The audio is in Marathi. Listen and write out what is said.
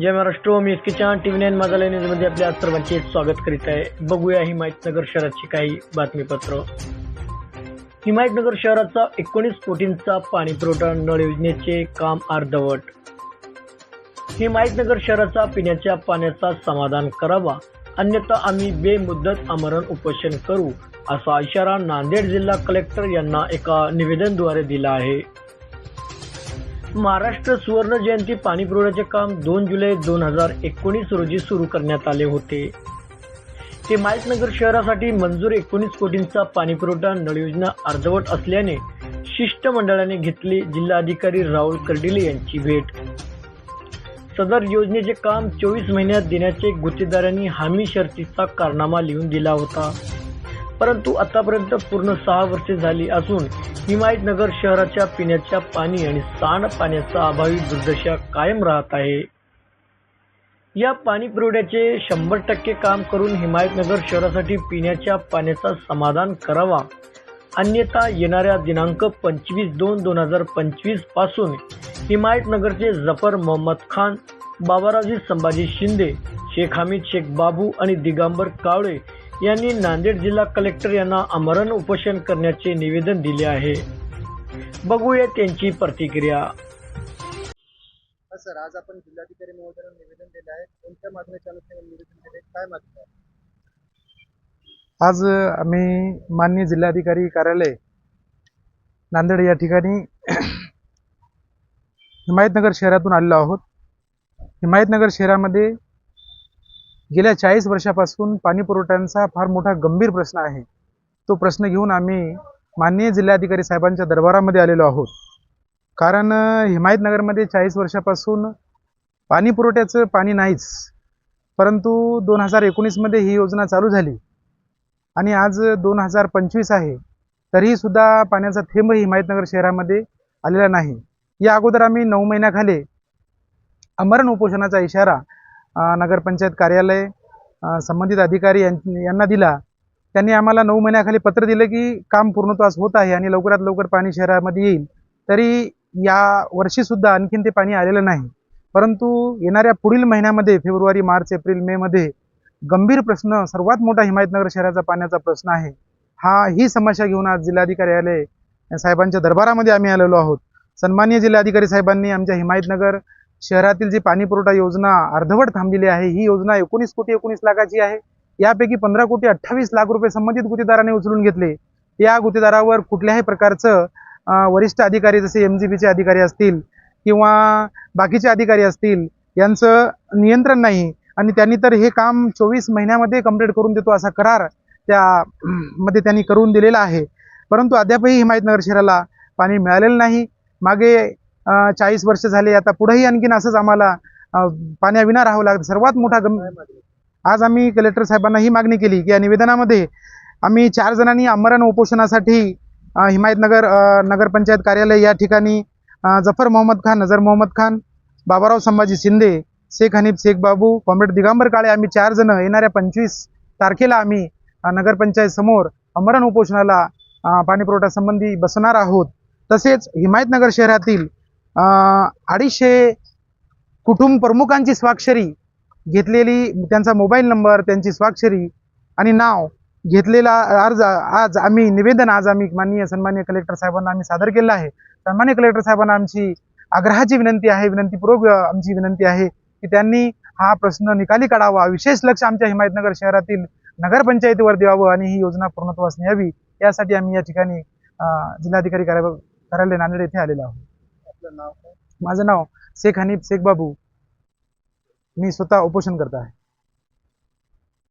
जय महाराष्ट्र मी एस के चहा टी व्ही नाईन माझा न्यूजमध्ये आपल्या सर्वांचे स्वागत करीत आहे. बघूया हिमायतनगर शहराची काही बातमीपत्र. हिमायतनगर शहराचा एकोणीस कोटींचा पाणी पुरवठा नळ योजनेचे काम अर्धवट. हिमायतनगर शहराचा पिण्याच्या पाण्याचा समाधान करावा अन्यथा आम्ही बेमुद्दत आमरण उपोषण करू असा इशारा नांदेड जिल्हा कलेक्टर यांना एका निवेदनद्वारे दिला आहे. महाराष्ट्र सुवर्ण जयंती पाणी पुरवठ्याचे काम दोन जुलै दोन हजार एकोणीस रोजी सुरू करण्यात आले होते. ते माईकनगर शहरासाठी मंजूर एकोणीस कोटींचा पाणी पुरवठा नळ योजना अर्धवट असल्याने शिष्टमंडळाने घेतली जिल्हाधिकारी राहुल कर्डिले यांची भेट. सदर योजनेचे काम चोवीस महिन्यात देण्याचे गुत्तेदारांनी हमी शर्तीचा कारनामा लिहून दिला होता. परंतु आतापर्यंत पूर्ण सहा वर्षे झाली असून हिमायतनगर शहराच्या पिण्याच्या पाणी आणि सांडपाण्याचा अभावी दुर्दशा कायम राहत आहे. या पाणी पुरवठ्याचे शंभर टक्के काम करून हिमायतनगर शहरासाठी पिण्याच्या पाण्याचा समाधान करावा. अन्यथा येणाऱ्या दिनांक पंचवीस दोन दोन हजार पंचवीसपासून हिमायतनगरचे जफर मोहम्मद खान बाबाराजी संभाजी शिंदे शेख हमीद शेख बाबू आणि दिगंबर कावळे यांनी नांदेड जिल्हा कलेक्टर यांना आमरण उपोषण करण्याचे निवेदन दिले आहे. बघूया त्यांची प्रतिक्रिया. सर आज आपण जिल्हाधिकारी महोदयांना निवेदन दिलं आहे. कोणत्या मागणीच्या अनुषंगाने निवेदन दिले काय मागणी आहे आज आम्ही माननीय जिल्हाधिकारी कार्यालय नांदेड या ठिकाणी हिमायतनगर शहरातून आलेलो आहोत. हिमायतनगर शहरामध्ये गेल्या चाळीस वर्षापासून पाणी पुरवठ्यांचा फार मोठा गंभीर प्रश्न आहे. तो प्रश्न घेऊन आम्ही माननीय जिल्हाधिकारी साहेबांच्या दरबारामध्ये आलेलो आहोत. कारण हिमायतनगरमध्ये चाळीस वर्षापासून पाणी पुरवठ्याचं पाणी नाहीच. परंतु दोन हजार एकोणीसमध्ये ही योजना चालू झाली. आणि आज दोन हजार पंचवीस आहे. तरीहीसुद्धा पाण्याचा थेंब हिमायतनगर शहरामध्ये आलेला नाही. या अगोदर आम्ही नऊ महिन्याखाली अमरण उपोषणाचा इशारा नगरपंचायत कार्यालय संबंधित अधिकारी यां- यांना दिला. त्यांनी आम्हाला नऊ महिन्याखाली पत्र दिलं की काम पूर्णत्वास होत आहे आणि लवकरात लवकर पाणी शहरामध्ये येईल. तरी या वर्षीसुद्धा आणखीन ते पाणी आलेलं नाही. परंतु येणाऱ्या पुढील महिन्यामध्ये फेब्रुवारी मार्च एप्रिल मेमध्ये गंभीर प्रश्न सर्वात मोठा हिमायतनगर शहराचा पाण्याचा प्रश्न आहे. हा ही समस्या घेऊन आज जिल्हाधिकारी आले. साहेबांच्या दरबारामध्ये आम्ही आलेलो आहोत. सन्माननीय जिल्हाधिकारी साहेबांनी आमच्या हिमायतनगर शहरातील जी पाणी पुरवठा योजना अर्धवट थांबलेली आहे ही योजना एकोणीस कोटी एकोणीस लाखाची आहे. यापैकी पंधरा कोटी अठ्ठावीस लाख रुपये संबंधित गुतेदाराने उचलून घेतले. या गुत्तेदारावर कुठल्याही प्रकारचं वरिष्ठ अधिकारी जसे एम जी बीचे अधिकारी असतील किंवा बाकीचे अधिकारी असतील यांचं नियंत्रण नाही. आणि त्यांनी तर हे काम चोवीस महिन्यामध्ये कंप्लीट करून देतो असा करार त्या मध्ये त्यांनी करून दिलेला आहे. परंतु अद्यापही हिमायतनगर शहराला पाणी मिळालेलं नाही. मागे चाळीस वर्ष झाले. आता पुढेही आणखीन असंच आम्हाला पाण्याविना राहावं लागतं. सर्वात मोठा गम आज आम्ही कलेक्टर साहेबांना ही मागणी केली की या निवेदनामध्ये आम्ही चार जणांनी आमरण उपोषणासाठी हिमायतनगर नगरपंचायत कार्यालय या ठिकाणी जफर मोहम्मद खान नजर मोहम्मद खान बाबाराव संभाजी शिंदे शेख हनीफ शेख बाबू कॉम्रेड दिगंबर काळे आम्ही चार जण येणाऱ्या पंचवीस तारखेला आम्ही नगरपंचायत समोर आमरण उपोषणाला पाणीपुरवठा संबंधी बसणार आहोत. तसेच हिमायतनगर शहरातील अडीचशे कुटुंब प्रमुखांची स्वाक्षरी घेतलेली त्यांचा मोबाईल नंबर त्यांची स्वाक्षरी आणि नाव घेतलेला अर्ज आज आम्ही निवेदन आज आम्ही माननीय सन्मान्य कलेक्टर साहेबांना आम्ही सादर केलं आहे. सन्मान्य कलेक्टर साहेबांना आमची आग्रहाची विनंती आहे विनंतीपूर्वक आमची विनंती आहे की त्यांनी हा प्रश्न निकाली काढावा. विशेष लक्ष आमच्या हिमायतनगर शहरातील नगरपंचायतीवर द्यावं आणि ही योजना पूर्णत्वास न्यावी. यासाठी आम्ही या ठिकाणी जिल्हाधिकारी कार्या- कार्यालय नांदेड येथे आलेलो आहोत. आपलं नाव काय? माझं नाव शेख हनीफ शेख बाबू. मी स्वतः उपोषण करत आहे.